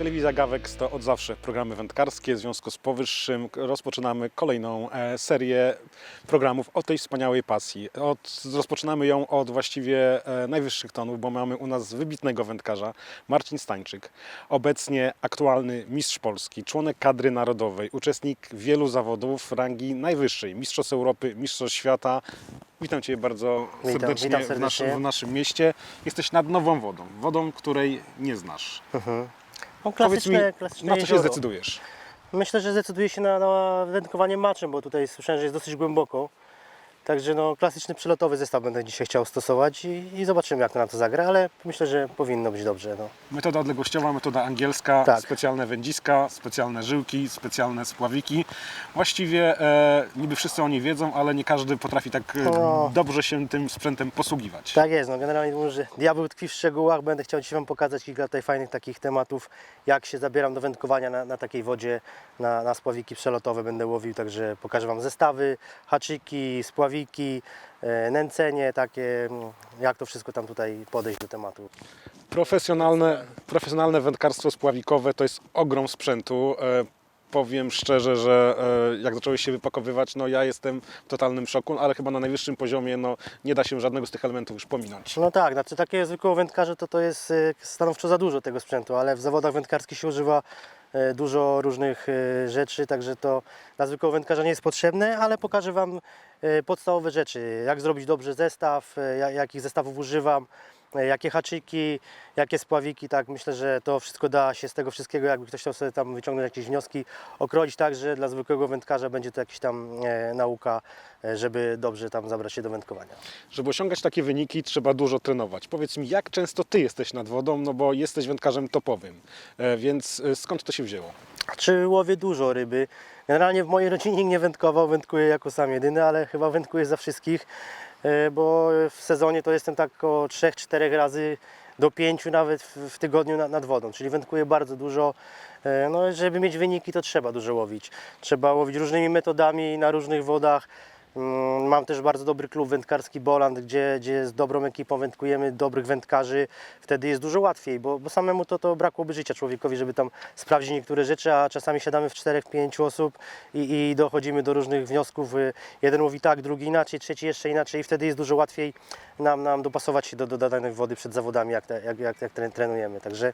Telewizja Gawex to od zawsze programy wędkarskie. W związku z powyższym rozpoczynamy kolejną e, serię programów o tej wspaniałej pasji. Od, rozpoczynamy ją od właściwie e, najwyższych tonów, bo mamy u nas wybitnego wędkarza Marcin Stańczyk. Obecnie aktualny mistrz Polski, członek kadry narodowej, uczestnik wielu zawodów rangi najwyższej, mistrzostw Europy, mistrzostw świata. Witam Cię bardzo serdecznie, witam w, serdecznie. naszym, w naszym mieście. Jesteś nad nową wodą, wodą, której nie znasz. No, Powiedz klasyczne, mi, klasyczne na co się jezioro. zdecydujesz? Myślę, że zdecyduję się na, na wędkowanie maczem, bo tutaj słyszałem, że jest dosyć głęboko. Także no, klasyczny przelotowy zestaw będę dzisiaj chciał stosować i, i zobaczymy jak to na to zagra, ale myślę, że powinno być dobrze. No. Metoda odległościowa, metoda angielska, Tak. specjalne wędziska, specjalne żyłki, specjalne spławiki. Właściwie e, niby wszyscy o niej wiedzą, ale nie każdy potrafi tak e, No. dobrze się tym sprzętem posługiwać. Tak jest, no generalnie mówię, że diabeł tkwi w szczegółach. Będę chciał Ci Wam pokazać kilka tutaj fajnych takich tematów, jak się zabieram do wędkowania na, na takiej wodzie, na, na spławiki przelotowe będę łowił, także pokażę Wam zestawy, haczyki, spławiki, e, nęcenie takie, mm, jak to wszystko tam tutaj podejść do tematu. Profesjonalne, profesjonalne wędkarstwo spławikowe to jest ogrom sprzętu. E, powiem szczerze, że e, jak zacząłeś się wypakowywać, no ja jestem w totalnym szoku, ale chyba na najwyższym poziomie no, nie da się żadnego z tych elementów już pominąć. No tak, znaczy takie zwykłego wędkarza to to jest stanowczo za dużo tego sprzętu, ale w zawodach wędkarskich się używa dużo różnych e, rzeczy, także to dla zwykłego wędkarza nie jest potrzebne, ale pokażę Wam e, podstawowe rzeczy, jak zrobić dobrze zestaw, e, ja- jakich zestawów używam, e, jakie haczyki, jakie spławiki, tak myślę, że to wszystko da się z tego wszystkiego, jakby ktoś chciał sobie tam wyciągnąć jakieś wnioski, okroić tak, że dla zwykłego wędkarza będzie to jakaś tam e, nauka, e, żeby dobrze tam zabrać się do wędkowania. Żeby osiągać takie wyniki, trzeba dużo trenować. Powiedz mi, jak często ty jesteś nad wodą, no bo jesteś wędkarzem topowym, e, więc e, skąd to się wzięło? Czy łowię dużo ryby? Generalnie w mojej rodzinie nie wędkował, wędkuję jako sam jedyny, ale chyba wędkuję za wszystkich, e, bo w sezonie to jestem tak około 3-4 razy do 5 nawet w, tygodniu nad, nad wodą, czyli wędkuję bardzo dużo. E, No, żeby mieć wyniki, to trzeba dużo łowić. Trzeba łowić różnymi metodami na różnych wodach. Mm, Mam też bardzo dobry klub wędkarski Boland, gdzie, gdzie z dobrą ekipą wędkujemy, dobrych wędkarzy. Wtedy jest dużo łatwiej, bo, bo samemu to, to brakłoby życia człowiekowi, żeby tam sprawdzić niektóre rzeczy, a czasami siadamy w czterech, pięciu osób i, i dochodzimy do różnych wniosków. Jeden mówi tak, drugi inaczej, trzeci jeszcze inaczej i wtedy jest dużo łatwiej nam, nam dopasować się do, do danej wody przed zawodami, jak, te, jak, jak, jak tre- trenujemy. Także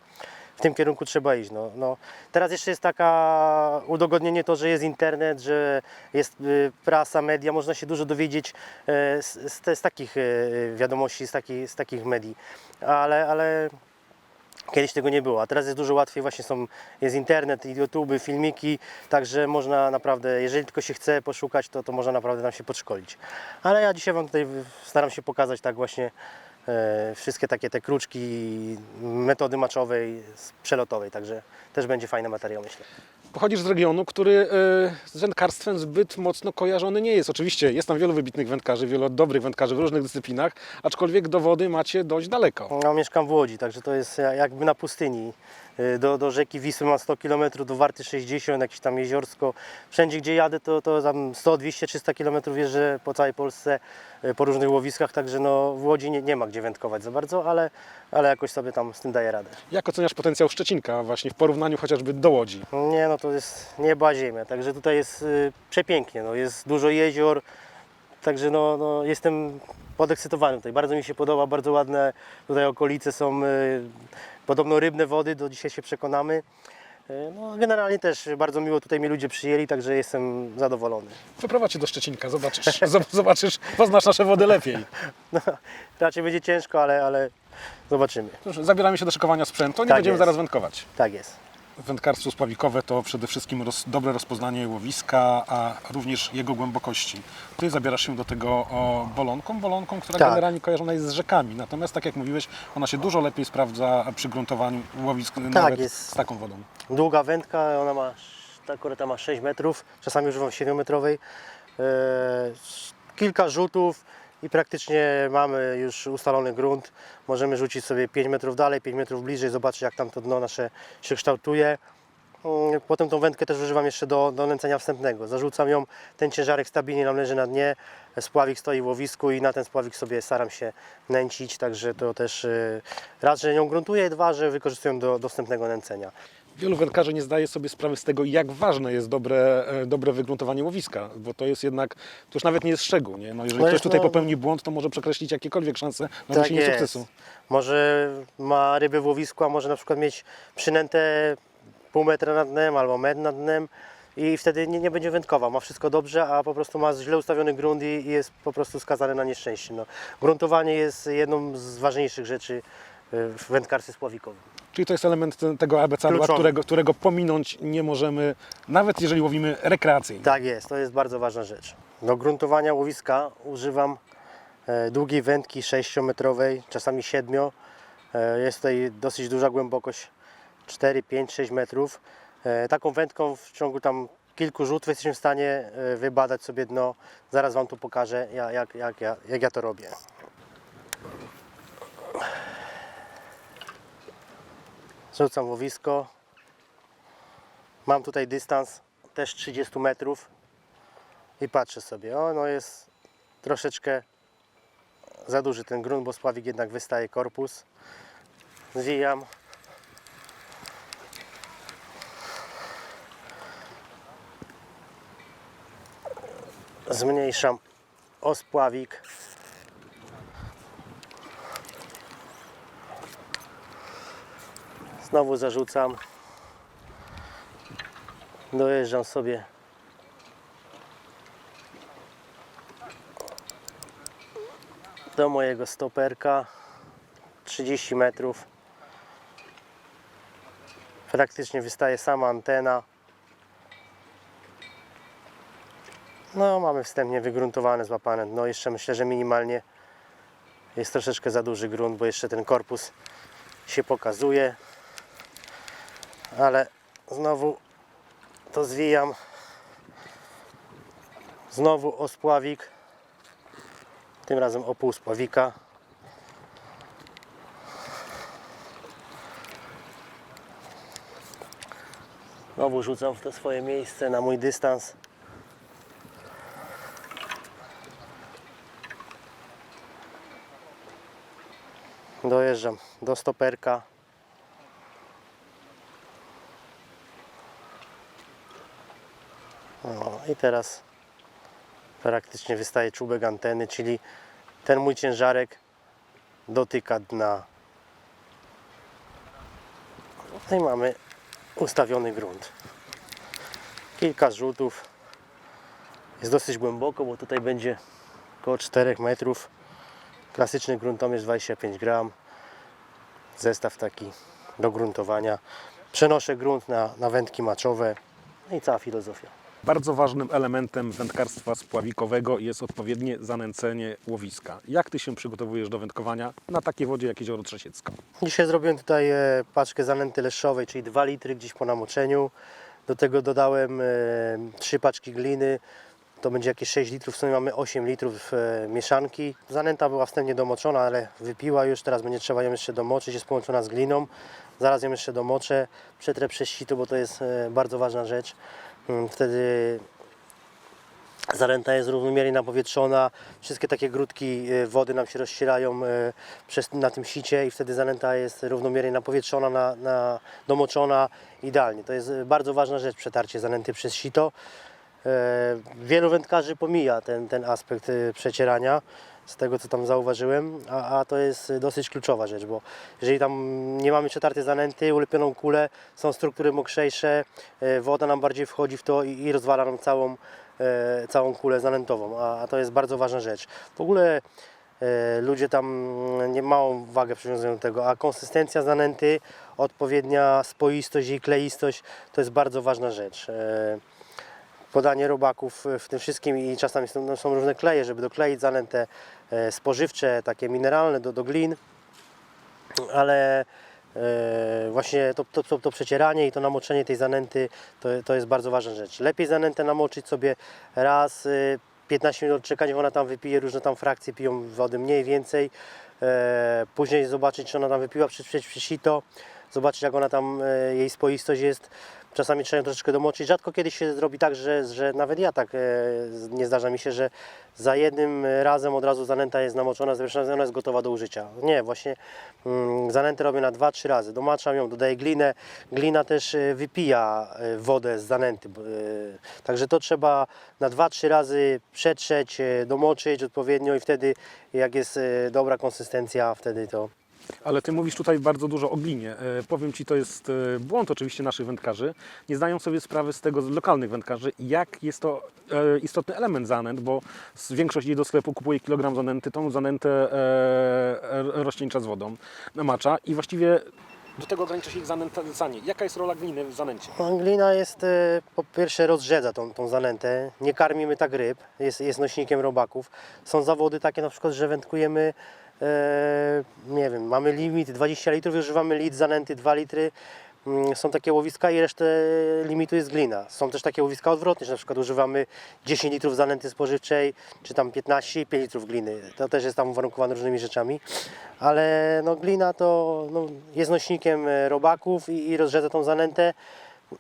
w tym kierunku trzeba iść. No, no. Teraz jeszcze jest taka udogodnienie to, że jest internet, że jest y, prasa, media, można się dużo dowiedzieć e, z, z, z takich e, wiadomości, z, taki, z takich medii, ale, ale kiedyś tego nie było, a teraz jest dużo łatwiej, właśnie są, jest internet, YouTube, filmiki, także można naprawdę, jeżeli tylko się chce poszukać, to, to można naprawdę nam się podszkolić. Ale ja dzisiaj Wam tutaj staram się pokazać tak właśnie wszystkie takie te kruczki, metody maczowej, przelotowej, także też będzie fajny materiał, myślę. Pochodzisz z regionu, który e, z wędkarstwem zbyt mocno kojarzony nie jest. Oczywiście jest tam wielu wybitnych wędkarzy, wielu dobrych wędkarzy w różnych dyscyplinach, aczkolwiek do wody macie dość daleko. No, mieszkam w Łodzi, także to jest ja- jakby na pustyni. Y, Do, do rzeki Wisły mam 100 km, do Warty 60, jakieś tam jeziorsko. Wszędzie gdzie jadę to, to tam 100, 200, 300 km jeżdżę po całej Polsce, y, po różnych łowiskach, także no, w Łodzi nie, nie ma gdzie wędkować za bardzo, ale, ale jakoś sobie tam z tym daję radę. Jak oceniasz potencjał Szczecinka właśnie w porównaniu chociażby do Łodzi? Nie no to jest nieba ziemia, także tutaj jest y, przepięknie, no, jest dużo jezior, także no, no, jestem podekscytowany tutaj, bardzo mi się podoba, bardzo ładne tutaj okolice są, y, podobno rybne wody, do dzisiaj się przekonamy. Y, No, generalnie też bardzo miło tutaj mi ludzie przyjęli, także jestem zadowolony. Wyprowadź się do Szczecinka, zobaczysz, zob- zobaczysz, poznasz nasze wody lepiej. No, raczej będzie ciężko, ale, ale zobaczymy. Dobrze, zabieramy się do szykowania sprzętu, nie Tak będziemy jest. zaraz wędkować. Tak jest. Wędkarstwo spławikowe to przede wszystkim roz, dobre rozpoznanie łowiska, a również jego głębokości. Ty zabierasz się do tego o, bolonką, bolonką, która Tak. generalnie kojarzona jest z rzekami. Natomiast, tak jak mówiłeś, ona się dużo lepiej sprawdza przy gruntowaniu łowisk nawet jest. z taką wodą. Długa wędka, ona ma, ta akurat ma 6 metrów, czasami używam 7-metrowej. E, kilka rzutów i praktycznie mamy już ustalony grunt. Możemy rzucić sobie 5 metrów dalej, 5 metrów bliżej, zobaczyć jak tam to dno nasze się kształtuje. Mm, Potem tą wędkę też używam jeszcze do, do nęcenia wstępnego. Zarzucam ją, ten ciężarek stabilnie nam leży na dnie, spławik stoi w łowisku i na ten spławik sobie staram się nęcić, także to też e, raz, że ją gruntuję, dwa, że wykorzystuję do, do wstępnego nęcenia. Wielu wędkarzy nie zdaje sobie sprawy z tego, jak ważne jest dobre, e, dobre wygruntowanie łowiska, bo to jest jednak, to już nawet nie jest szczegół. Nie? No, jeżeli No ktoś tutaj no- popełni błąd, to może przekreślić jakiekolwiek szanse na Tak sukcesu. Może ma ryby w łowisku, a może na przykład mieć przynętę pół metra nad dnem albo metr nad dnem i wtedy nie, nie będzie wędkował. Ma wszystko dobrze, a po prostu ma źle ustawiony grunt i, i jest po prostu skazany na nieszczęście. No. Gruntowanie jest jedną z ważniejszych rzeczy y, w wędkarstwie spławikowym. Czyli to jest element te- tego abecadła, którego, którego pominąć nie możemy, nawet jeżeli łowimy rekreacyjnie. Tak jest, to jest bardzo ważna rzecz. Do gruntowania łowiska używam e, długiej wędki 6-metrowej, czasami 7. E, jest tutaj dosyć duża głębokość 4, 5, 6 metrów. E, taką wędką w ciągu tam kilku rzutów jesteśmy w stanie wybadać sobie dno. Zaraz Wam tu pokażę, ja- jak, jak, jak, jak ja to robię. Rzucam łowisko. Mam tutaj dystans też 30 metrów i patrzę sobie. O, no jest troszeczkę za duży ten grunt, bo spławik jednak wystaje korpus. Zwijam. Zmniejszam ospławik. Znowu zarzucam. Dojeżdżam sobie. Do mojego stoperka. 30 metrów. Praktycznie wystaje sama antena. No mamy wstępnie wygruntowane, złapane no jeszcze myślę, że minimalnie jest troszeczkę za duży grunt, bo jeszcze ten korpus się pokazuje ale znowu to zwijam. Znowu o spławik. Tym razem o pół spławika. Znowu rzucam w to swoje miejsce na mój dystans. Dojeżdżam do stoperka I teraz praktycznie wystaje czubek anteny, czyli ten mój ciężarek dotyka dna. No i mamy ustawiony grunt. Kilka zrzutów. Jest dosyć głęboko, bo tutaj będzie około 4 metrów. Klasyczny gruntomierz 25 gram. Zestaw taki do gruntowania. Przenoszę grunt na, na wędki maczowe. No i cała filozofia. Bardzo ważnym elementem wędkarstwa spławikowego jest odpowiednie zanęcenie łowiska. Jak Ty się przygotowujesz do wędkowania na takiej wodzie jak Jezioro Trzesiecko? Dzisiaj zrobiłem tutaj e, paczkę zanęty leszczowej, czyli 2 litry gdzieś po namoczeniu. Do tego dodałem e, 3 paczki gliny. To będzie jakieś 6 litrów, w sumie mamy 8 litrów e, mieszanki. Zanęta była wstępnie domoczona, ale wypiła już, teraz będzie trzeba ją jeszcze domoczyć, jest połączona z gliną. Zaraz ją jeszcze domoczę, przetrę przez sito, bo to jest e, bardzo ważna rzecz. Mm, Wtedy Zaręta jest równomiernie napowietrzona, wszystkie takie grudki e, wody nam się rozcierają e, przez, na tym sicie i wtedy zanęta jest równomiernie napowietrzona, na, na, domoczona idealnie. To jest bardzo ważna rzecz, przetarcie zanęty przez sito. E, Wielu wędkarzy pomija ten, ten aspekt e, przecierania, z tego co tam zauważyłem, a, a to jest dosyć kluczowa rzecz, bo jeżeli tam nie mamy przetartej zanęty, ulepioną kulę, są struktury mokrzejsze, e, woda nam bardziej wchodzi w to i, i rozwala nam całą, e, całą kulę zanętową, a, a to jest bardzo ważna rzecz. W ogóle e, ludzie tam nie małą wagę przywiązują do tego, a konsystencja zanęty, odpowiednia spoistość i kleistość to jest bardzo ważna rzecz. E, podanie robaków w tym wszystkim i czasami są, no, są różne kleje, żeby dokleić zanętę e, spożywcze, takie mineralne do, do glin, ale e, właśnie to, to, to, to przecieranie i to namoczenie tej zanęty to, to jest bardzo ważna rzecz. Lepiej zanętę namoczyć sobie raz, y, 15 minut czekać, ona tam wypije, różne tam frakcje piją wody mniej, więcej. E, później zobaczyć, czy ona tam wypiła przez, przez, przez sito, zobaczyć jak ona tam, e, jej spoistość jest. Czasami trzeba ją troszeczkę domoczyć. Rzadko kiedy się zrobi tak, że, że nawet ja tak e, nie zdarza mi się, że za jednym razem od razu zanęta jest namoczona, zresztą ona jest gotowa do użycia. Nie, właśnie mm, zanętę robię na 2-3 razy. Domaczam ją, dodaję glinę. Glina też e, wypija e, wodę z zanęty. Także to trzeba na 2-3 razy przetrzeć, domoczyć odpowiednio i wtedy jak jest dobra konsystencja, wtedy to Ale ty mówisz tutaj bardzo dużo o glinie. E, powiem ci, to jest e, błąd oczywiście naszych wędkarzy. Nie zdają sobie sprawy z tego z lokalnych wędkarzy, jak jest to e, istotny element zanęt, bo większość jej do sklepu kupuje kilogram zanęty, tą zanętę rozcieńcza z wodą, namacza i właściwie do tego ogranicza się ich zanęcanie. Jaka jest rola gliny w zanęcie? No, Glina jest po pierwsze rozrzedza tą, tą zanętę, nie karmimy tak ryb, jest, jest nośnikiem robaków. Są zawody takie na przykład, że wędkujemy, nie wiem, mamy limit 20 litrów, używamy litr zanęty 2 litry. Mm, Są takie łowiska i resztę limitu jest glina. Są też takie łowiska odwrotne, że na przykład używamy 10 litrów zanęty spożywczej, czy tam 15 i 5 litrów gliny. To też jest tam uwarunkowane różnymi rzeczami. Ale no, glina to no, jest nośnikiem e, robaków i, i rozrzedza tą zanętę.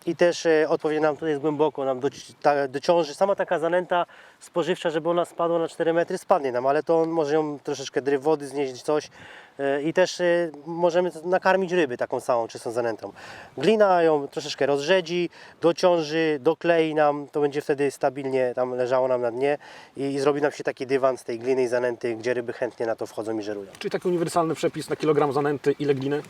I też e, odpowiednio nam tutaj jest głęboko, nam do, ta, dociąży. Sama taka zanęta spożywcza, żeby ona spadła na 4 metry, spadnie nam, ale to on może ją troszeczkę dry wody znieść, coś. E, I też e, możemy nakarmić ryby taką samą czystą zanętą. Glina ją troszeczkę rozrzedzi, dociąży, doklei nam, to będzie wtedy stabilnie tam leżało nam na dnie i, i zrobi nam się taki dywan z tej gliny i zanęty, gdzie ryby chętnie na to wchodzą i żerują. Czyli taki uniwersalny przepis na kilogram zanęty, ile gliny?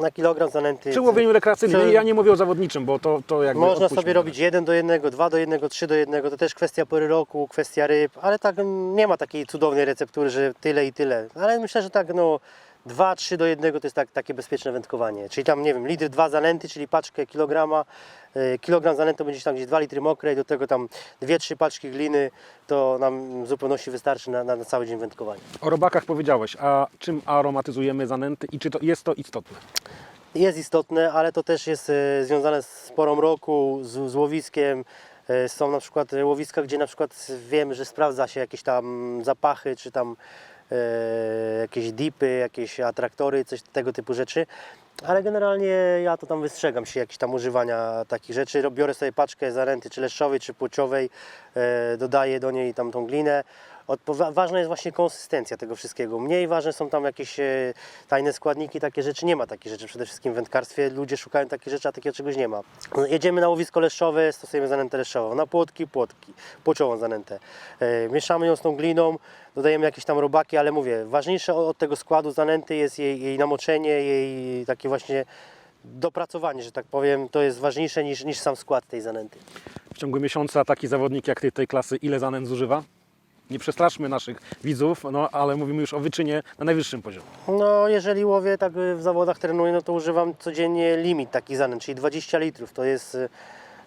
Na kilogram zanęty Przy łowieniu rekreacyjnym, ja nie mówię o zawodniczym, bo to, to jakby Można odpuśćmy. sobie robić 1 do 1, 2 do 1, 3 do 1, to też kwestia pory roku, kwestia ryb, ale tak mm, nie ma takiej cudownej receptury, że tyle i tyle. Ale myślę, że tak no 2, 3 do 1 to jest tak, takie bezpieczne wędkowanie. Czyli tam nie wiem, litr 2 zanęty, czyli paczkę kilograma, y, kilogram zanęty to będzie tam gdzieś 2 litry mokrej, do tego tam 2-3 paczki gliny, to nam w zupełności wystarczy na, na, na cały dzień wędkowania. O robakach powiedziałeś, a czym aromatyzujemy zanęty i czy to jest to istotne? jest istotne, ale to też jest e, związane z porą roku, z, z łowiskiem. E, Są na przykład łowiska, gdzie na przykład wiemy, że sprawdza się jakieś tam zapachy, czy tam jakieś dipy, jakieś atraktory, coś tego typu rzeczy. Ale generalnie ja to tam wystrzegam się jakichś tam używania takich rzeczy. Biorę sobie paczkę zaręty, czy leszczowej, czy płciowej, e, dodaję do niej tam tą glinę. Ważna jest właśnie konsystencja tego wszystkiego. Mniej ważne są tam jakieś e, tajne składniki, takie rzeczy. Nie ma takich rzeczy przede wszystkim w wędkarstwie. Ludzie szukają takich rzeczy, a takiego czegoś nie ma. No, Jedziemy na łowisko leszczowe, stosujemy zanętę leszczową. Na płotki, płotki, płoczową zanętę. E, mieszamy ją z tą gliną, dodajemy jakieś tam robaki, ale mówię, ważniejsze od tego składu zanęty jest jej, jej namoczenie, jej takie właśnie dopracowanie, że tak powiem. To jest ważniejsze niż, niż sam skład tej zanęty. W ciągu miesiąca taki zawodnik jak ty tej klasy ile zanęt zużywa? Nie przestraszmy naszych widzów, no ale mówimy już o wyczynie na najwyższym poziomie. No, jeżeli łowię tak y, w zawodach trenuję, no to używam codziennie limit taki zanęt, czyli 20 litrów. To jest y,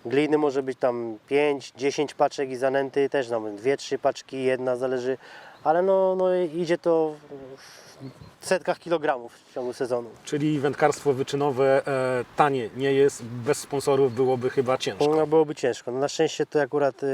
gliny może być tam 5, 10 paczek i zanęty też tam 2-3 paczki, jedna zależy, ale no, no idzie to w setkach kilogramów w ciągu sezonu. Czyli wędkarstwo wyczynowe e, tanie nie jest, bez sponsorów byłoby chyba ciężko. No, byłoby ciężko. No, na szczęście to akurat y,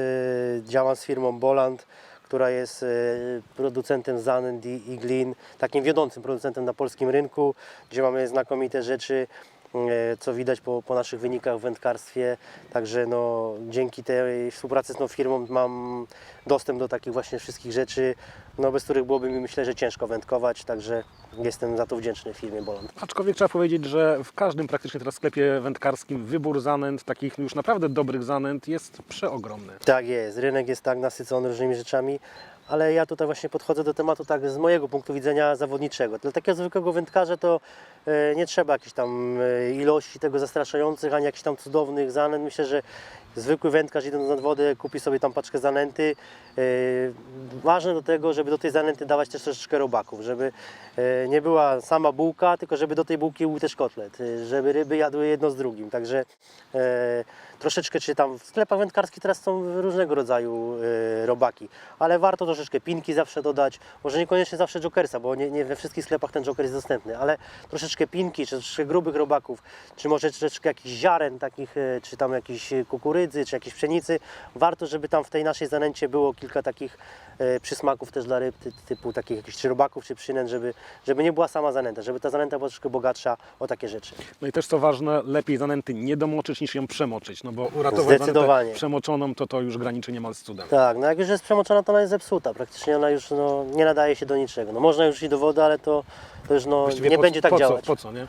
działam z firmą Boland, która jest y, producentem zanęt i, glin, takim wiodącym producentem na polskim rynku, gdzie mamy znakomite rzeczy, y, co widać po, po naszych wynikach w wędkarstwie. Także no, dzięki tej współpracy z tą firmą mam dostęp do takich właśnie wszystkich rzeczy, no, bez których byłoby mi myślę, że ciężko wędkować, także jestem za to wdzięczny firmie Boland. Aczkolwiek trzeba powiedzieć, że w każdym praktycznie teraz sklepie wędkarskim wybór zanęt, takich już naprawdę dobrych zanęt jest przeogromny. Tak jest, rynek jest tak nasycony różnymi rzeczami, ale ja tutaj właśnie podchodzę do tematu tak z mojego punktu widzenia zawodniczego. Dla takiego zwykłego wędkarza to e, nie trzeba jakiejś tam e, ilości tego zastraszających, ani jakichś tam cudownych zanęt. Myślę, że zwykły wędkarz idąc nad wodę kupi sobie tam paczkę zanęty. E, ważne do tego, żeby do tej zanęty dawać też troszeczkę robaków, żeby e, nie była sama bułka, tylko żeby do tej bułki był też kotlet, e, żeby ryby jadły jedno z drugim. Także troszeczkę, czy tam w sklepach wędkarskich teraz są różnego rodzaju e, robaki, ale warto troszeczkę pinki zawsze dodać, może niekoniecznie zawsze jokersa, bo nie, nie we wszystkich sklepach ten joker jest dostępny, ale troszeczkę pinki, czy troszeczkę grubych robaków, czy może troszeczkę jakichś ziaren takich, e, czy tam jakiejś kukurydzy, czy jakiejś pszenicy, warto, żeby tam w tej naszej zanęcie było kilka takich e, przysmaków też dla ryb, ty, typu takich jakichś czy robaków czy przynęt, żeby, żeby nie była sama zanęta, żeby ta zanęta była troszkę bogatsza o takie rzeczy. No i też co ważne, lepiej zanęty nie domoczyć niż ją przemoczyć, no bo uratować Zdecydowanie. przemoczoną to to już graniczy niemal z cudem. Tak, no jak już jest przemoczona, to ona jest zepsuta. Praktycznie ona już no, nie nadaje się do niczego. No można już iść do wody, ale to, to już no, Właściwie nie po, będzie tak po działać. Co, po co, nie?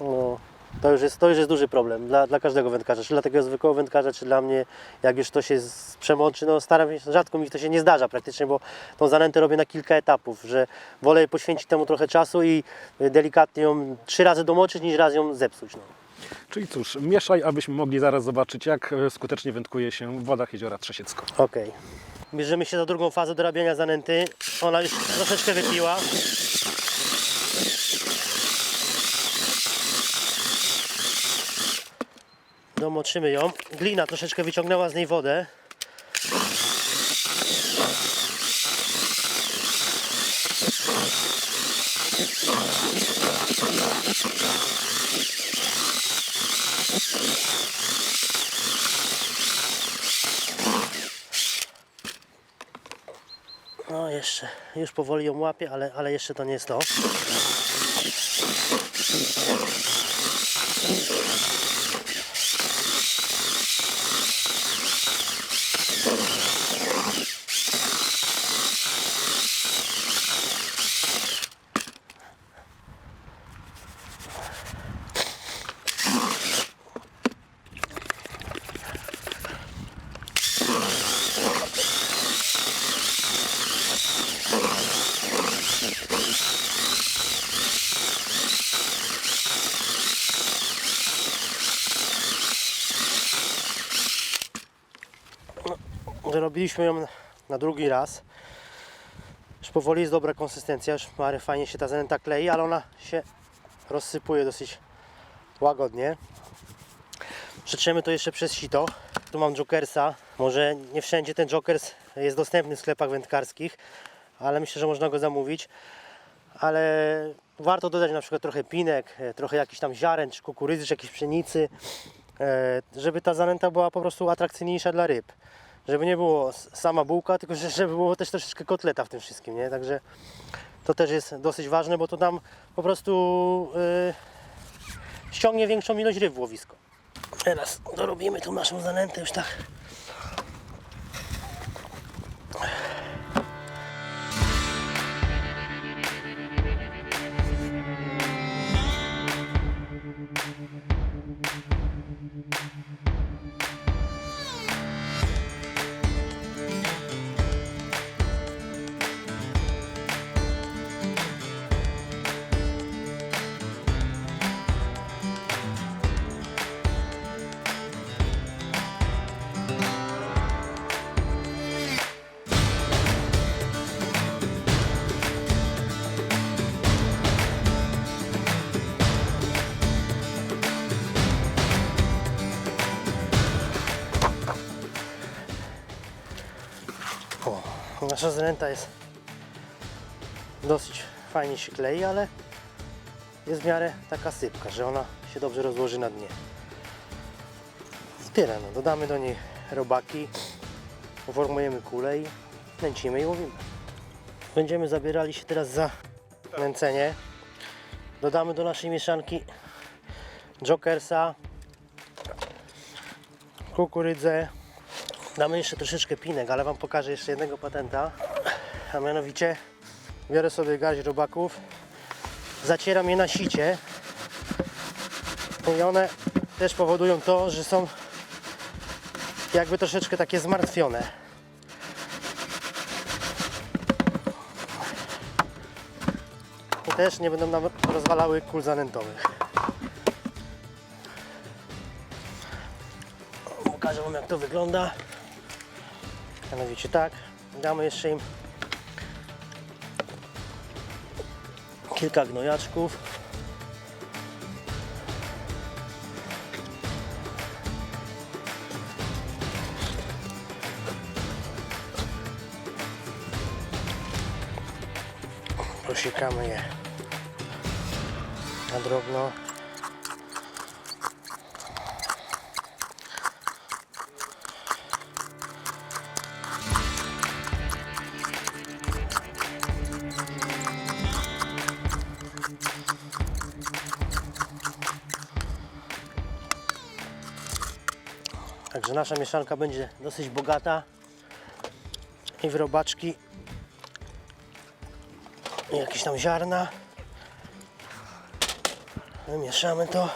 No, to, już jest, to już jest duży problem dla, dla każdego wędkarza, czy dla takiego zwykłego wędkarza, czy dla mnie, jak już to się z- przemoczy, no staram się, rzadko mi to się nie zdarza praktycznie, bo tą zanętę robię na kilka etapów, że wolę poświęcić temu trochę czasu i y, delikatnie ją trzy razy domoczyć, niż raz ją zepsuć. No. Czyli cóż, mieszaj, abyśmy mogli zaraz zobaczyć, jak e, skutecznie wędkuje się w wodach jeziora Trzesiecko. Okej. Bierzemy się za drugą fazę dorabiania zanęty. Ona już troszeczkę wypiła. Domoczymy ją. Glina troszeczkę wyciągnęła z niej wodę. Jeszcze, już powoli ją łapię, ale, ale jeszcze to nie jest to. Zrobiliśmy ją na- drugi raz. Już powoli jest dobra konsystencja, już w miarę fajnie się ta zanęta klei, ale ona się rozsypuje dosyć łagodnie. Przetrzemy to jeszcze przez sito. Tu mam Jokersa. Może nie wszędzie ten Jokers jest dostępny w sklepach wędkarskich, ale myślę, że można go zamówić. Ale warto dodać na przykład trochę pinek, e, trochę jakichś tam ziaren, czy kukurydzy, czy jakiejś pszenicy, e, żeby ta zanęta była po prostu atrakcyjniejsza dla ryb. Żeby nie było sama bułka, tylko że- żeby było też troszeczkę kotleta w tym wszystkim, nie? Także to też jest dosyć ważne, bo to nam po prostu e, ściągnie większą ilość ryb w łowisko. Teraz dorobimy tą naszą zanętę już tak. Nasza zanęta jest dosyć fajnie się klei, ale jest w miarę taka sypka, że ona się dobrze rozłoży na dnie. I tyle, no. dodamy do niej robaki, uformujemy kulę i nęcimy i łowimy. Będziemy zabierali się teraz za nęcenie. Dodamy do naszej mieszanki jokersa, kukurydzę, Damy jeszcze troszeczkę pinek, ale Wam pokażę jeszcze jednego patenta. A mianowicie biorę sobie garść robaków, zacieram je na sicie i one też powodują to, że są jakby troszeczkę takie zmartwione. I też nie będą nam rozwalały kul zanętowych. Pokażę Wam jak to wygląda. Mianowicie tak, damy jeszcze im kilka gnojaczków. Posiekamy je na drobno. Nasza mieszanka będzie dosyć bogata i w robaczki i jakieś tam ziarna. Wymieszamy to.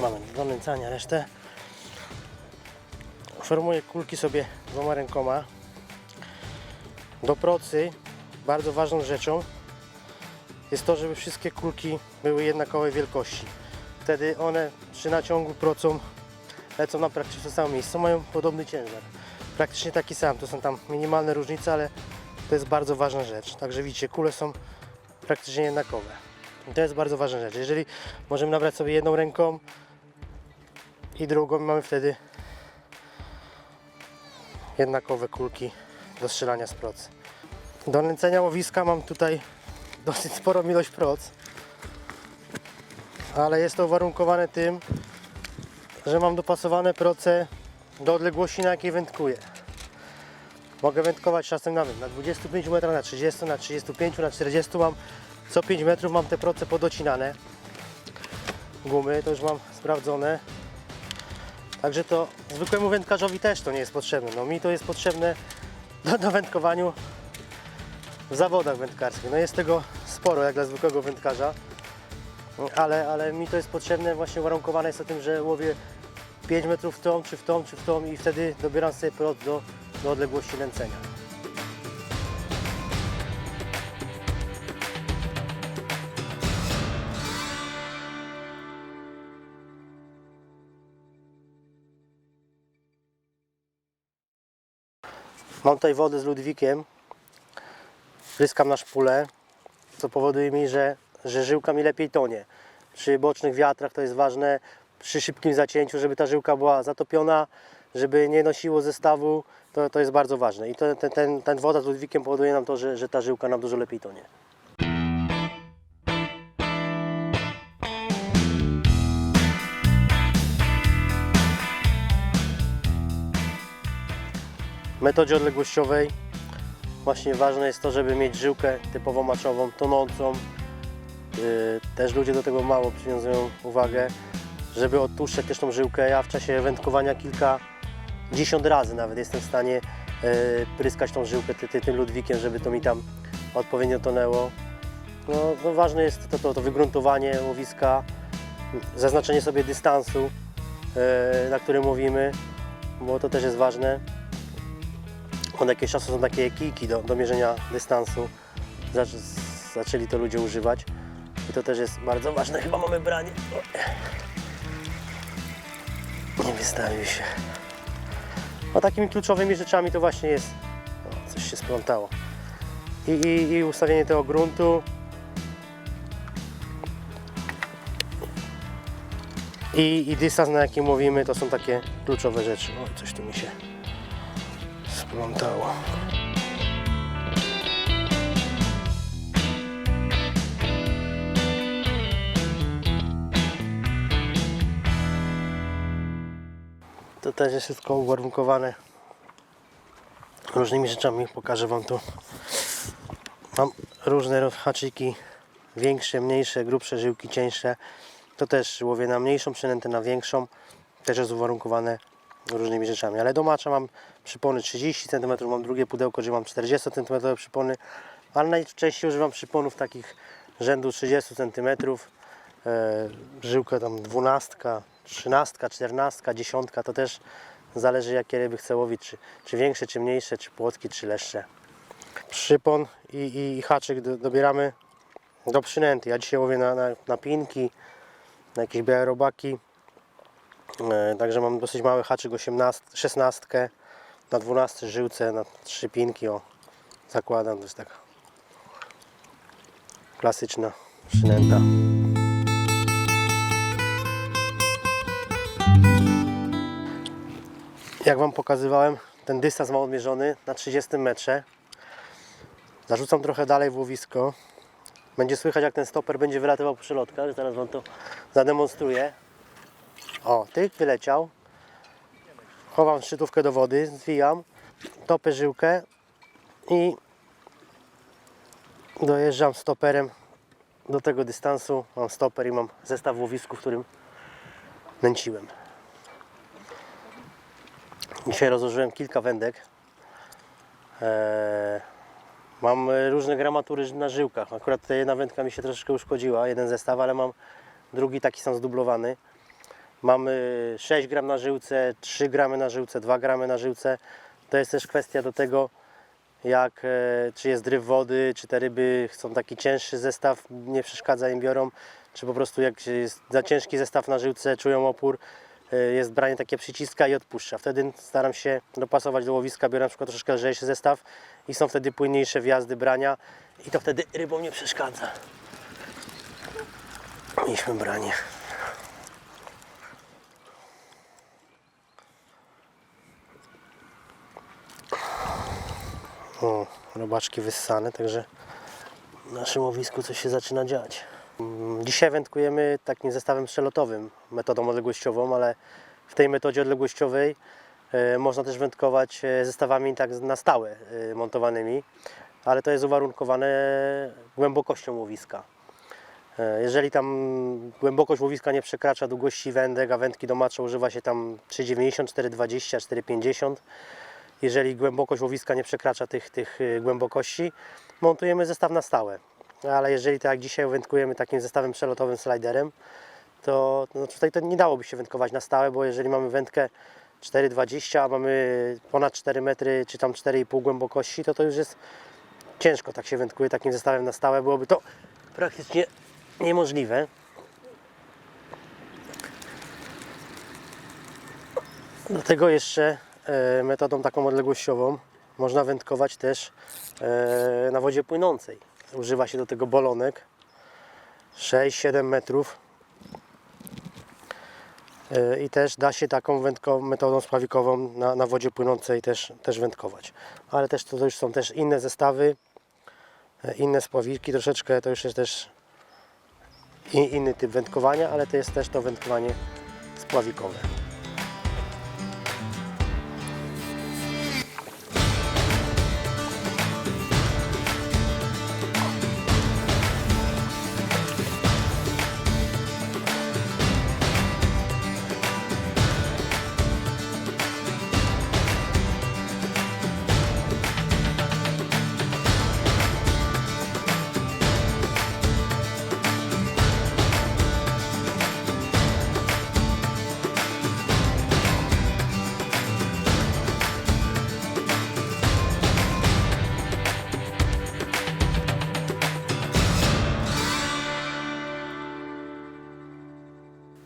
Mamy do nęcania resztę. Formuję kulki sobie dwoma rękoma. Do procy bardzo ważną rzeczą jest to, żeby wszystkie kulki były jednakowej wielkości. Wtedy one przy naciągu procą lecą na praktycznie to samo miejsce. Mają podobny ciężar. Praktycznie taki sam. To są tam minimalne różnice, ale to jest bardzo ważna rzecz. Także widzicie, kule są praktycznie jednakowe. I to jest bardzo ważna rzecz. Jeżeli możemy nabrać sobie jedną ręką i drugą, mamy wtedy jednakowe kulki do strzelania z procy. Do nęcenia łowiska mam tutaj dosyć sporą ilość proc, ale jest to uwarunkowane tym, że mam dopasowane proce do odległości, na jakiej wędkuję. Mogę wędkować czasem nawet na 25 metrach, na 30, na 35, na 40 mam co 5 metrów mam te proce podocinane. Gumy to już mam sprawdzone. Także to zwykłemu wędkarzowi też to nie jest potrzebne. No mi to jest potrzebne do, do wędkowaniu w zawodach wędkarskich. No jest tego sporo jak dla zwykłego wędkarza, ale, ale mi to jest potrzebne właśnie warunkowane jest o tym, że łowię 5 metrów w tą, czy w tą, czy w tą i wtedy dobieram sobie prot do, do odległości nęcenia. Mam tutaj wodę z Ludwikiem, pryskam na szpulę, co powoduje mi, że, że żyłka mi lepiej tonie. Przy bocznych wiatrach to jest ważne, przy szybkim zacięciu, żeby ta żyłka była zatopiona, żeby nie nosiło zestawu, to, to jest bardzo ważne. I to, ten, ten, ten woda z Ludwikiem powoduje nam to, że, że ta żyłka nam dużo lepiej tonie. Metodzie odległościowej właśnie ważne jest to, żeby mieć żyłkę typowo maczową, tonącą. Yy, też ludzie do tego mało przywiązują uwagę, żeby odtłuszczać też tą żyłkę. Ja w czasie wędkowania kilkadziesiąt razy nawet jestem w stanie yy, pryskać tą żyłkę ty, ty, tym Ludwikiem, żeby to mi tam odpowiednio tonęło. No, no ważne jest to, to, to wygruntowanie łowiska, zaznaczenie sobie dystansu, yy, na którym łowimy, bo to też jest ważne. Od jakiegoś czasu są takie kijki do, do mierzenia dystansu. Zac zaczęli to ludzie używać. I to też jest bardzo ważne. Chyba mamy branie. Nie wystawił się. No takimi kluczowymi rzeczami to właśnie jest. O, coś się splątało. I, i, I ustawienie tego gruntu. I, I dystans na jakim mówimy to są takie kluczowe rzeczy. Oj, coś tu mi się splątało. To też jest wszystko uwarunkowane różnymi rzeczami. Pokażę Wam tu. Mam różne haczyki, większe, mniejsze, grubsze żyłki, cieńsze. To też łowię na mniejszą przynętę, na większą. Też jest uwarunkowane różnymi rzeczami. Ale do macza mam przypony 30 cm, mam drugie pudełko, gdzie mam 40 cm przypony, ale najczęściej używam przyponów takich rzędu 30 cm. E, żyłka tam 12, 13, 14, 10 to też zależy jakie ryby chcę łowić, czy, czy większe, czy mniejsze, czy płotki, czy leszcze. Przypon i, i, i haczyk do, dobieramy do przynęty. Ja dzisiaj łowię na, na, na pinki, na jakieś białe robaki. E, Także mam dosyć mały haczyk 18, 16 na 12 żyłce, na 3 pinki. O, zakładam, to jest taka klasyczna przynęta. Jak Wam pokazywałem, ten dystans mam odmierzony na 30 metrze. Zarzucam trochę dalej w łowisko. Będzie słychać jak ten stoper będzie wylatywał po przelotkach. Zaraz Wam to zademonstruję. O, tyk wyleciał. Chowam szczytówkę do wody, zwijam. topę żyłkę i dojeżdżam stoperem do tego dystansu. Mam stoper i mam zestaw łowisku, w którym nęciłem. Dzisiaj rozłożyłem kilka wędek. Eee, mam różne gramatury na żyłkach. Akurat ta jedna wędka mi się troszeczkę uszkodziła, jeden zestaw, ale mam drugi taki sam zdublowany. Mamy 6 gram na żyłce, 3 gramy na żyłce, 2 gramy na żyłce. To jest też kwestia do tego, jak, e, czy jest dryw wody, czy te ryby chcą taki cięższy zestaw, nie przeszkadza im biorą, czy po prostu jak jest za ciężki zestaw na żyłce, czują opór, e, jest branie takie przyciska i odpuszcza. Wtedy staram się dopasować do łowiska, biorę na przykład troszeczkę lżejszy zestaw i są wtedy płynniejsze wjazdy brania i to wtedy rybom nie przeszkadza. Mieliśmy branie. O, robaczki wyssane, także w naszym łowisku coś się zaczyna dziać. Mm, Dzisiaj wędkujemy takim zestawem przelotowym, metodą odległościową, ale w tej metodzie odległościowej e, można też wędkować e, zestawami tak na stałe e, montowanymi, ale to jest uwarunkowane głębokością łowiska. Jeżeli tam głębokość łowiska nie przekracza długości wędek, a wędki do macza używa się tam 3,90, 4,20, 4,50, jeżeli głębokość łowiska nie przekracza tych, tych y, głębokości, montujemy zestaw na stałe. Ale jeżeli tak jak dzisiaj wędkujemy takim zestawem przelotowym sliderem, to no tutaj to nie dałoby się wędkować na stałe, bo jeżeli mamy wędkę 4,20, a mamy ponad 4 metry, czy tam 4,5 głębokości, to to już jest ciężko tak się wędkuje takim zestawem na stałe. Byłoby to praktycznie niemożliwe. Do tego jeszcze metodą taką odległościową można wędkować też e, na wodzie płynącej. Używa się do tego bolonek 6-7 metrów E, i też da się taką metodą spławikową na, na wodzie płynącej też, też wędkować. Ale też to, to już są też inne zestawy, e, inne spławiki, troszeczkę to już jest też inny typ wędkowania, ale to jest też to wędkowanie spławikowe.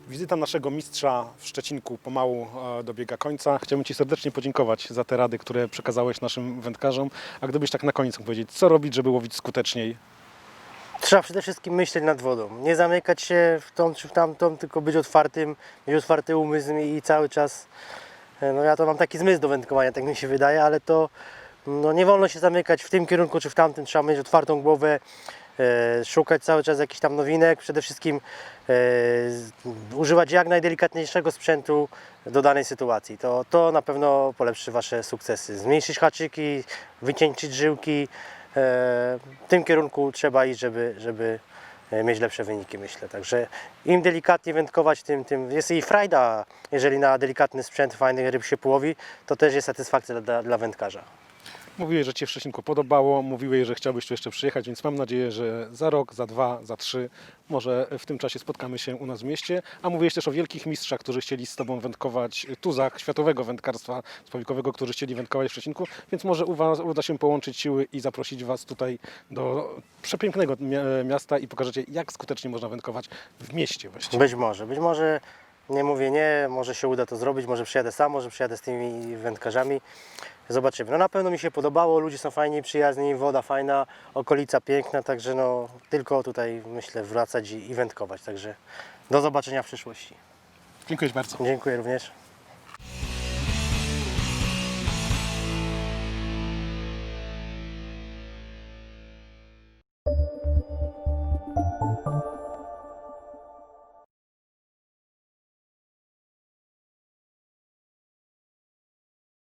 Wizyta naszego mistrza w Szczecinku pomału e, dobiega końca. Chciałbym Ci serdecznie podziękować za te rady, które przekazałeś naszym wędkarzom. A gdybyś tak na koniec mógł powiedzieć, co robić, żeby łowić skuteczniej? Trzeba przede wszystkim myśleć nad wodą. Nie zamykać się w tą czy w tamtą, tylko być otwartym, mieć otwarty umysł i cały czas. e, No ja to mam taki zmysł do wędkowania, tak mi się wydaje, ale to no nie wolno się zamykać w tym kierunku czy w tamtym. Trzeba mieć otwartą głowę, szukać cały czas jakichś tam nowinek. Przede wszystkim e, używać jak najdelikatniejszego sprzętu do danej sytuacji. To, to na pewno polepszy Wasze sukcesy. Zmniejszyć haczyki, wycieńczyć żyłki. E, w tym kierunku trzeba iść, żeby, żeby e, mieć lepsze wyniki, myślę. Także im delikatnie wędkować, tym, tym jest i frajda, jeżeli na delikatny sprzęt fajnych ryb się połowi, to też jest satysfakcja dla, dla wędkarza. Mówiłeś, że Ci w Szczecinku podobało, mówiłeś, że chciałbyś tu jeszcze przyjechać, więc mam nadzieję, że za rok, za dwa, za trzy, może w tym czasie spotkamy się u nas w mieście. A mówiłeś też o wielkich mistrzach, którzy chcieli z Tobą wędkować, tuzach światowego wędkarstwa spławikowego, którzy chcieli wędkować w Szczecinku, więc może uda się połączyć siły i zaprosić Was tutaj do przepięknego mia- miasta i pokażecie, jak skutecznie można wędkować w mieście właściwie. Być może, być może, nie mówię nie, może się uda to zrobić, może przyjadę sam, może przyjadę z tymi wędkarzami. Zobaczymy. No na pewno mi się podobało, ludzie są fajni, przyjazni, woda fajna, okolica piękna, także no tylko tutaj myślę wracać i, i wędkować. Także do zobaczenia w przyszłości. Dziękuję bardzo. Dziękuję również.